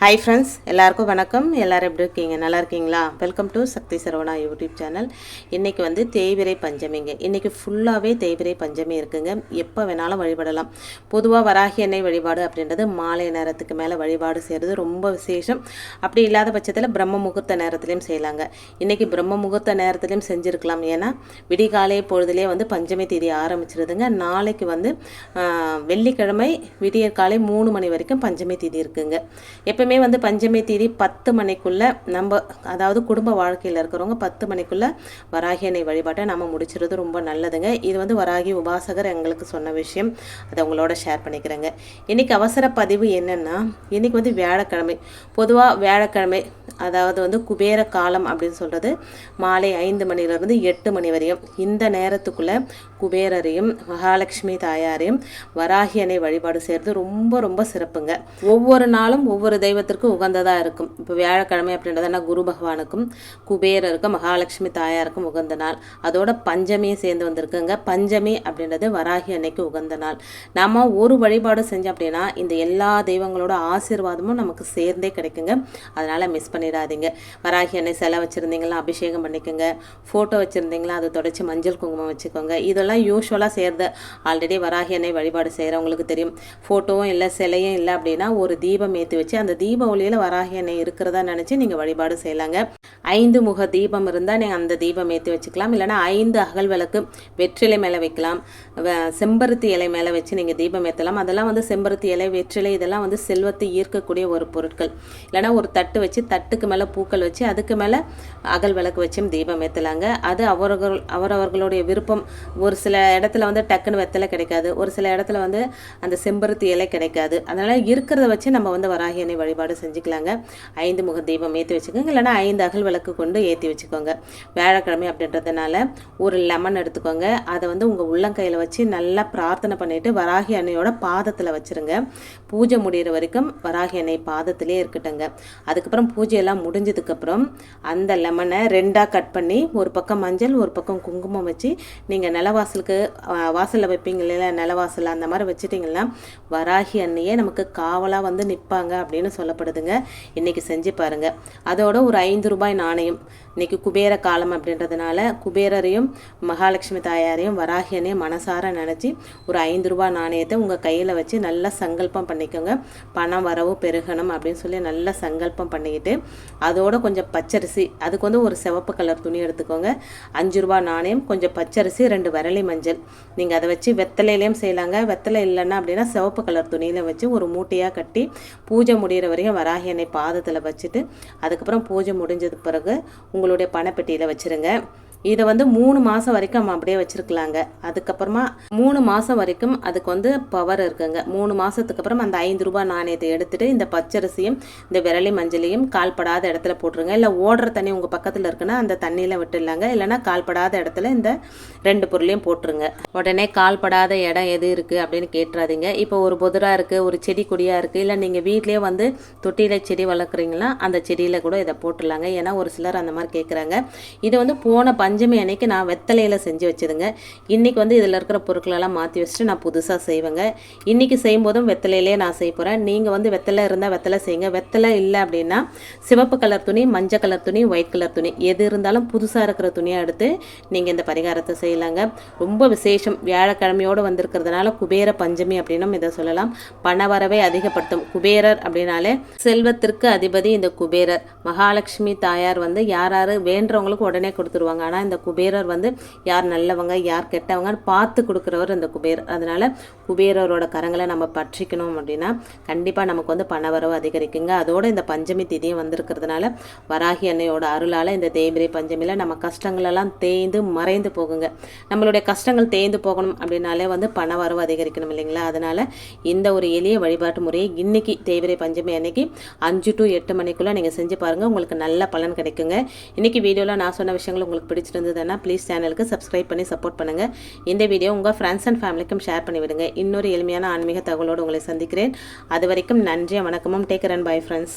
Hi friends எல்லாருக்கும் வணக்கம். எல்லாரும் எப்படி இருக்கீங்க? நல்லா இருக்கீங்களா? Welcome to Shakti Saravana YouTube channel இன்றைக்கி வந்து தேய்விரை பஞ்சமிங்க இன்றைக்கி ஃபுல்லாகவே தேய்விரை பஞ்சமி இருக்குங்க. எப்போ வேணாலும் வழிபடலாம். பொதுவாக வராகி எண்ணெய் வழிபாடு அப்படின்றது மாலை நேரத்துக்கு மேலே வழிபாடு செய்கிறது ரொம்ப விசேஷம். அப்படி இல்லாத பட்சத்தில் பிரம்ம முகூர்த்த நேரத்துலையும் செய்யலாங்க. இன்றைக்கி பிரம்ம முகூர்த்த நேரத்துலையும் செஞ்சுருக்கலாம். ஏன்னா விடிகாலை பொழுதுலேயே வந்து பஞ்சமி தேதி ஆரம்பிச்சிருதுங்க. நாளைக்கு வந்து வெள்ளிக்கிழமை விடியற்காலை மூணு மணி வரைக்கும் பஞ்சமி தேதி இருக்குங்க. எப்போ எப்பவுமே வந்து பஞ்சமி தேதி பத்து மணிக்குள்ளே நம்ம அதாவது குடும்ப வாழ்க்கையில் இருக்கிறவங்க பத்து மணிக்குள்ளே வராகி எண்ணெய் வழிபாட்டை நம்ம முடிச்சிறது ரொம்ப நல்லதுங்க. இது வந்து வராகி உபாசகர் எங்களுக்கு சொன்ன விஷயம். அதை உங்களோட ஷேர் பண்ணிக்கிறேங்க. இன்றைக்கி அவசர பதிவு என்னென்னா இன்றைக்கி வந்து வியாழக்கிழமை. பொதுவாக வியாழக்கிழமை அதாவது வந்து குபேர காலம் அப்படின்னு சொல்கிறது மாலை ஐந்து மணிலேருந்து எட்டு மணி வரையும் இந்த நேரத்துக்குள்ளே குபேரரையும் மகாலட்சுமி தாயாரையும் வராகி அணை வழிபாடு செய்கிறது ரொம்ப ரொம்ப சிறப்புங்க. ஒவ்வொரு நாளும் ஒவ்வொரு தெய்வத்திற்கு உகந்ததாக இருக்கும். இப்போ வியாழக்கிழமை அப்படின்றதுனா குரு பகவானுக்கும் குபேரருக்கும் மகாலட்சுமி தாயாருக்கும் உகந்த நாள். அதோட பஞ்சமியும் சேர்ந்து வந்திருக்குங்க. பஞ்சமி அப்படின்றது வராகி அன்னைக்கு உகந்த நாள். நம்ம ஒரு வழிபாடு செஞ்சோம் அப்படின்னா இந்த எல்லா தெய்வங்களோட ஆசீர்வாதமும் நமக்கு சேர்ந்தே கிடைக்குங்க. அதனால் மிஸ் பண்ணிடாதீங்க. வராகி அன்னை சிலை வச்சுருந்தீங்களா அபிஷேகம் பண்ணிக்கோங்க. ஃபோட்டோ வச்சுருந்தீங்களா அதை தொடச்சி மஞ்சள் குங்குமம் வச்சுக்கோங்க. இதெல்லாம் யூஸ்வலாக சேர்ந்து ஆல்ரெடி வராகி அன்னை வழிபாடு செய்கிறவங்களுக்கு தெரியும். ஃபோட்டோவும் இல்லை சிலையும் இல்லை அப்படின்னா ஒரு தீபம் ஏற்றி வச்சு அந்த தீப ஒளியில் வராகி அன்னை இருக்கிறதா நினச்சி நீங்கள் வழிபாடு செய்யலாங்க. ஐந்து முக தீபம் இருந்தால் நீங்கள் அந்த தீபம் ஏற்றி வச்சுக்கலாம். இல்லைன்னா ஐந்து அகல் விளக்கு வெற்றிலை மேலே வைக்கலாம். வ- செம்பருத்தி இலை மேலே வச்சு நீங்கள் தீபம் ஏற்றலாம் அதெல்லாம் வந்து செம்பருத்தி இலை வெற்றிலை இதெல்லாம் வந்து செல்வத்தை ஈர்க்கக்கூடிய ஒரு பொருட்கள். இல்லைன்னா ஒரு தட்டு வச்சு தட்டுக்கு மேலே பூக்கள் வச்சு அதுக்கு மேலே அகல் விளக்கு வச்சும் தீபம் ஏற்றலாங்க அது அவர்கள் அவரவர்களுடைய விருப்பம். ஒரு சில இடத்துல வந்து டக்குன்னு வெத்தலை கிடைக்காது. ஒரு சில இடத்துல வந்து அந்த செம்பருத்தி இலை கிடைக்காது. அதனால் இருக்கிறத வச்சு நம்ம வந்து வராகியனை வழிபாடு செஞ்சுக்கலாங்க. ஐந்து முக தீபம் ஏற்றி வச்சுக்கோங்க. இல்லைன்னா ஐந்து அகல் விளக்கு கொண்டு ஏற்றி வச்சுக்கோங்க. வியாழக்கிழமை அப்படின்றதுனால ஒரு லெமன் எடுத்துக்கோங்க. அதை வந்து உங்கள் உள்ளங்கையில் வச்சு நல்லா பிரார்த்தனை பண்ணிவிட்டு வராகி அன்னையோட பாதத்தில் வச்சுருங்க. பூஜை முடிகிற வரைக்கும் வராகி அன்னை பாதத்திலே இருக்கட்டுங்க. அதுக்கப்புறம் பூஜையெல்லாம் முடிஞ்சதுக்கப்புறம் அந்த லெமனை ரெண்டாக கட் பண்ணி ஒரு பக்கம் மஞ்சள் ஒரு பக்கம் குங்குமம் வச்சு நீங்கள் நிலவாசலுக்கு வாசலில் வைப்பீங்க இல்லையா? நிலவாசல் அந்த மாதிரி வச்சுட்டிங்கன்னா வராகி அன்னையே நமக்கு காவலாக வந்து நிற்பாங்க அப்படின்னு சொல்லப்படுதுங்க. இன்றைக்கி செஞ்சு பாருங்க. அதோட ஒரு ஐந்து ரூபாய் நாணயம். இன்னைக்கு குபேர காலம் அப்படின்றதுனால குபேரரையும் மகாலட்சுமி தாயாரையும் வராகியனையும் மனசார நினச்சி ஒரு ஐந்து ரூபாய் நாணயத்தை உங்கள் கையில் வச்சு நல்லா சங்கல்பம் பண்ணிக்கோங்க. பணம் வரவு பெருகணும் அப்படின்னு சொல்லி நல்லா சங்கல்பம் பண்ணிக்கிட்டு அதோட கொஞ்சம் பச்சரிசி அதுக்கு வந்து ஒரு சிவப்பு கலர் துணி எடுத்துக்கோங்க. அஞ்சு ரூபா நாணயம் கொஞ்சம் பச்சரிசி ரெண்டு விரலி மஞ்சள். நீங்கள் அதை வச்சு வெத்தலையிலையும் செய்யலாங்க. வெத்தலை இல்லைன்னா அப்படின்னா சிவப்பு கலர் துணியில் வச்சு ஒரு மூட்டையாக கட்டி பூஜை முடிகிற வரையும் வராகி எண்ணெய் பாதத்தில் வச்சுட்டு அதுக்கப்புறம் பூஜை முடிஞ்சது பிறகு உங்களுடைய பணப்பெட்டியில் வச்சுருங்க. இதை வந்து மூணு மாதம் வரைக்கும் நம்ம அப்படியே வச்சுருக்கலாங்க. அதுக்கப்புறமா மூணு மாதம் வரைக்கும் அதுக்கு வந்து பவர் இருக்குங்க. மூணு மாதத்துக்கு அப்புறம் அந்த ஐந்து ரூபாய் நாணயத்தை எடுத்துகிட்டு இந்த பச்சரிசியும் இந்த விரலி மஞ்சளையும் கால்படாத இடத்துல போட்டுருங்க. இல்லை ஓடுற தண்ணி உங்கள் பக்கத்தில் இருக்குன்னா அந்த தண்ணியில் விட்டுடலாங்க. இல்லைன்னா கால்படாத இடத்துல இந்த ரெண்டு பொருளையும் போட்டுருங்க. உடனே கால்படாத இடம் எது இருக்குது அப்படின்னு கேட்டுறாதீங்க. இப்போ ஒரு புதரா இருக்குது ஒரு செடி கொடியாக இருக்குது இல்லை நீங்கள் வீட்லேயே வந்து தொட்டியில் செடி வளர்க்குறீங்களா அந்த செடியில் கூட இதை போட்டுடலாங்க. ஏன்னா ஒரு சிலர் அந்த மாதிரி கேட்குறாங்க இது வந்து போன பஞ்சமி அன்னைக்கு நான் வெத்தலையில் செஞ்சு வச்சதுங்க இன்றைக்கி வந்து இதில் இருக்கிற பொருட்களெல்லாம் மாற்றி வச்சுட்டு நான் புதுசாக செய்வேங்க. இன்றைக்கி செய்யும்போதும் வெத்தலையிலே நான் செய்ய போகிறேன் நீங்கள் வந்து வெத்தலை இருந்தால் வெத்தலை செய்யுங்க. வெத்தலை இல்லை அப்படின்னா சிவப்பு கலர் துணி மஞ்சள் கலர் துணி ஒயிட் கலர் துணி. எது இருந்தாலும் புதுசாக இருக்கிற துணியை எடுத்து நீங்கள் இந்த பரிகாரத்தை செய்யலாங்க. ரொம்ப விசேஷம். வியாழக்கிழமையோடு வந்திருக்கிறதுனால குபேர பஞ்சமி அப்படின்னும் இதை சொல்லலாம். பணவரவை அதிகப்படுத்தும். குபேரர் அப்படின்னாலே செல்வத்திற்கு அதிபதி இந்த குபேரர். மகாலட்சுமி தாயார் வந்து யார் யார் வேண்டுறவங்களுக்கு உடனே கொடுத்துருவாங்க. ஆனால் இந்த குபேரர் வந்து யார் நல்லவங்க யார் கெட்டவங்கன்னு பார்த்து கொடுக்குறவர் இந்த குபேரர் அதனால் குபேரரோட கரங்களை நம்ம பற்றிக்கணும் அப்படின்னா கண்டிப்பாக நமக்கு வந்து பணவரவு அதிகரிக்குங்க. அதோட இந்த பஞ்சமி திதியும் வந்திருக்கிறதுனால வராகி அன்னையோட அருளால் இந்த தேய்பிரை பஞ்சமியில் நம்ம கஷ்டங்களெல்லாம் தேய்ந்து மறைந்து போகுங்க. நம்மளுடைய கஷ்டங்கள் தேய்ந்து போகணும் அப்படின்னாலே வந்து பணவரவு அதிகரிக்கணும் இல்லைங்களா? அதனால இந்த ஒரு எளிய வழிபாட்டு முறையை இன்னைக்கு தேய்பிரை பஞ்சமி அன்னைக்கு அஞ்சு டு எட்டு மணிக்குள்ளே நீங்கள் செஞ்சு பாருங்கள் உங்களுக்கு நல்ல பலன் கிடைக்குங்க. இன்னைக்கு வீடியோவில் நான் சொன்ன விஷயங்கள் உங்களுக்கு பிடிச்சிருந்ததுன்னா ப்ளீஸ் சேனலுக்கு சப்ஸ்கிரைப் பண்ணி சப்போர்ட் பண்ணுங்கள் இந்த வீடியோ உங்கள் ஃப்ரெண்ட்ஸ் அண்ட் ஃபேமிலிக்கும் ஷேர் பண்ணி விடுங்க. இன்னொரு எளிமையான ஆன்மீக தகவலோடு உங்களை சந்திக்கிறேன். அது வரைக்கும் நன்றி வணக்கமும். Take and bye friends